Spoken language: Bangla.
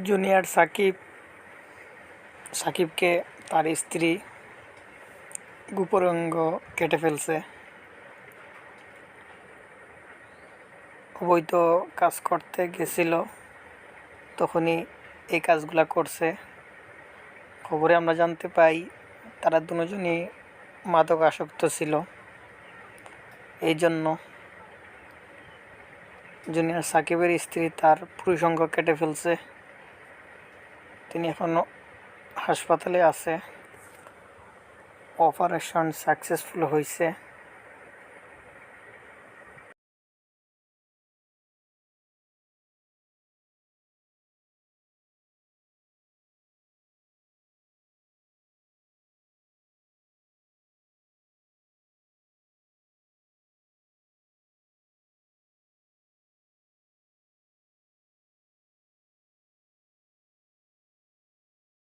জুনিয়র সাকিব, সাকিবকে তার স্ত্রী গুপরঙ্গ কেটে ফেলছে। অবৈধ কাজ করতে গেছিল, তখনই এই কাজগুলা করছে। খবরে আমরা জানতে পাই, তারা দুজনই মাদক আসক্ত ছিল। এই জন্য জুনিয়র সাকিবের স্ত্রী তার পুরুষঙ্গ কেটে ফেলছে। তিনি এখনও হাসপাতালে আছে। অপারেশন সাকসেসফুল হয়েছে